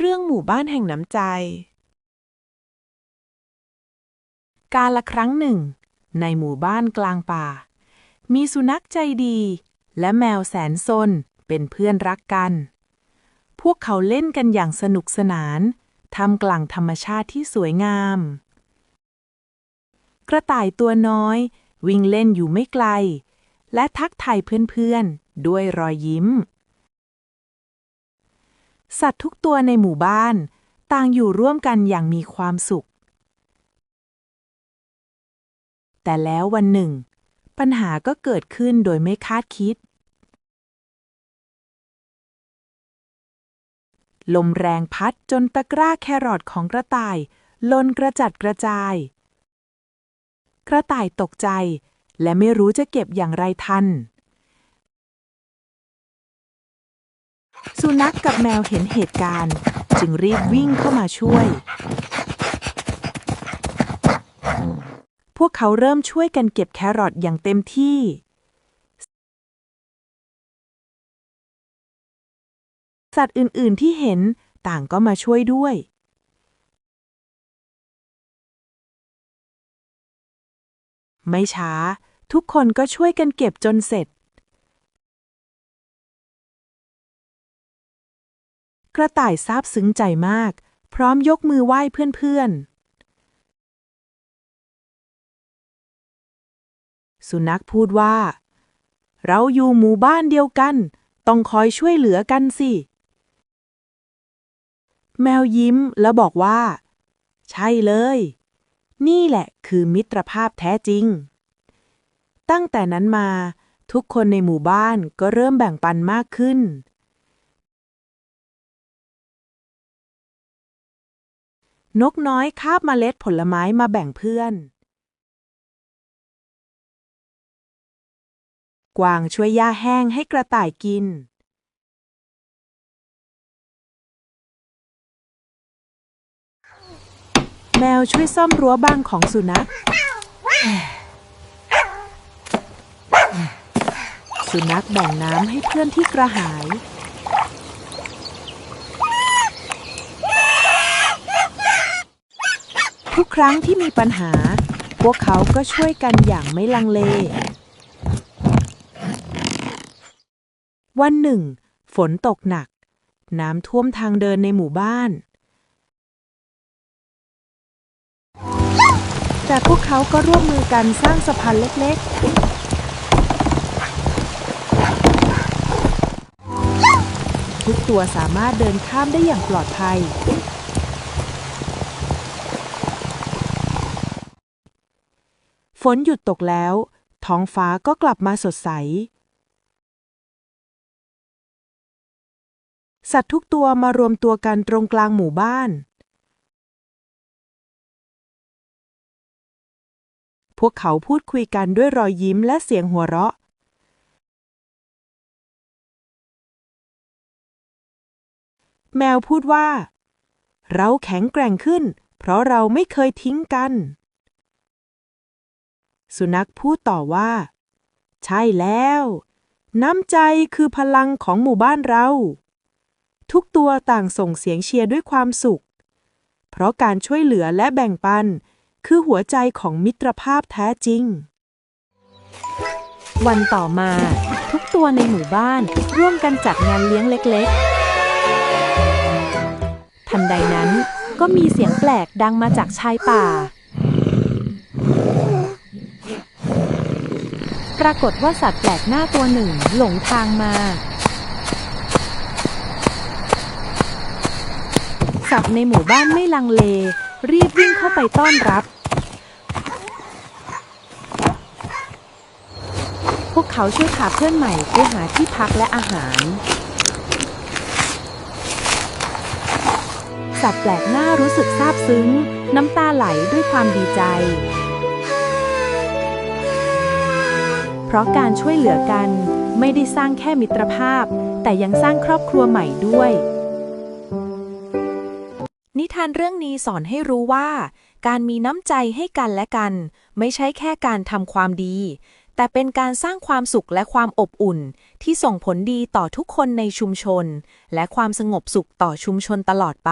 เรื่องหมู่บ้านแห่งน้ำใจ กาละครั้งหนึ่ง ในหมู่บ้านกลางป่า มีสุนัขใจดี และแมวแสนซนเป็นเพื่อนรักกัน พวกเขาเล่นกันอย่างสนุกสนานทำกลางธรรมชาติที่สวยงาม กระต่ายตัวน้อย วิ่งเล่นอยู่ไม่ไกล และทักทายเพื่อนๆ ด้วยรอยยิ้ม สัตว์ทุกตัวในหมู่บ้าน ต่างอยู่ร่วมกันอย่างมีความสุข แต่แล้ววันหนึ่ง ปัญหาก็เกิดขึ้นโดยไม่คาดคิด ลมแรงพัดจนตะกร้าแครอทของกระต่ายลนกระจัดกระจาย กระต่ายตกใจ และไม่รู้จะเก็บอย่างไรทัน สุนัขกกับแมวเห็นเหตุการณ์ จึงรีบวิ่งเข้ามาช่วย พวกเขาเริ่มช่วยกันเก็บแครอทอย่างเต็มที่ สัตว์อื่น ๆ ที่เห็นต่างก็มาช่วยด้วย ไม่ช้า ทุกคนก็ช่วยกันเก็บจนเสร็จ กระต่ายซาบซึ้งใจมาก พร้อมยกมือไหว้เพื่อนๆ สุนัขพูดว่า เราอยู่หมู่บ้านเดียวกัน ต้องคอยช่วยเหลือกันสิ แมวยิ้มแล้วบอกว่า ใช่เลย นี่แหละคือมิตรภาพแท้จริง ตั้งแต่นั้นมาทุกคนในหมู่บ้านก็เริ่มแบ่งปันมากขึ้น นกน้อยคาบเมล็ดผลไม้มาแบ่งเพื่อน กวางช่วยหญ้าแห้งให้กระต่ายกิน แมวช่วยซ่อมรั้วบ้านของสุนัข สุนัขแบ่งน้ำให้เพื่อนที่กระหาย ทุกครั้งที่มีปัญหา พวกเขาก็ช่วยกันอย่างไม่ลังเล วันหนึ่ง ฝนตกหนัก น้ำท่วมทางเดินในหมู่บ้าน แต่พวกเขาก็ร่วมมือกันสร้างสะพานเล็กๆ ทุกตัวสามารถเดินข้ามได้อย่างปลอดภัย ฝนหยุดตกแล้ว ท้องฟ้าก็กลับมาสดใส สัตว์ทุกตัวมารวมตัวกันตรงกลางหมู่บ้าน พวกเขาพูดคุยกันด้วยรอยยิ้มและเสียงหัวเราะ แมวพูดว่า เราแข็งแกร่งขึ้น เพราะเราไม่เคยทิ้งกัน สุนัขพูดต่อว่า ใช่แล้ว น้ำใจคือพลังของหมู่บ้านเรา ทุกตัวต่างส่งเสียงเชียร์ด้วยความสุข เพราะการช่วยเหลือและแบ่งปัน คือหัวใจของมิตรภาพแท้จริง วันต่อมา ทุกตัวในหมู่บ้านร่วมกันจัดงานเลี้ยงเล็กๆ ทันใดนั้นก็มีเสียงแปลกดังมาจากชายป่า รากฏว่าสัตว์แปลกหน้าตัวหนึ่งหลงทางมา สัตว์ในหมู่บ้านไม่ลังเล รีบวิ่งเข้าไปต้อนรับ พวกเขาช่วยพาเพื่อนใหม่ไปหาที่พักและอาหาร สัตว์แปลกหน้ารู้สึกซาบซึ้ง น้ำตาไหลด้วยความดีใจ ราะการช่วยเหลือกัน ไม่ได้สร้างแค่มิตรภาพ แต่ยังสร้างครอบครัวใหม่ด้วย นิทานเรื่องนี้สอนให้รู้ว่า การมีน้ำใจให้กันและกัน ไม่ใช่แค่การทำความดี แต่เป็นการสร้างความสุขและความอบอุ่น ที่ส่งผลดีต่อทุกคนในชุมชน และความสงบสุขต่อชุมชนตลอดไป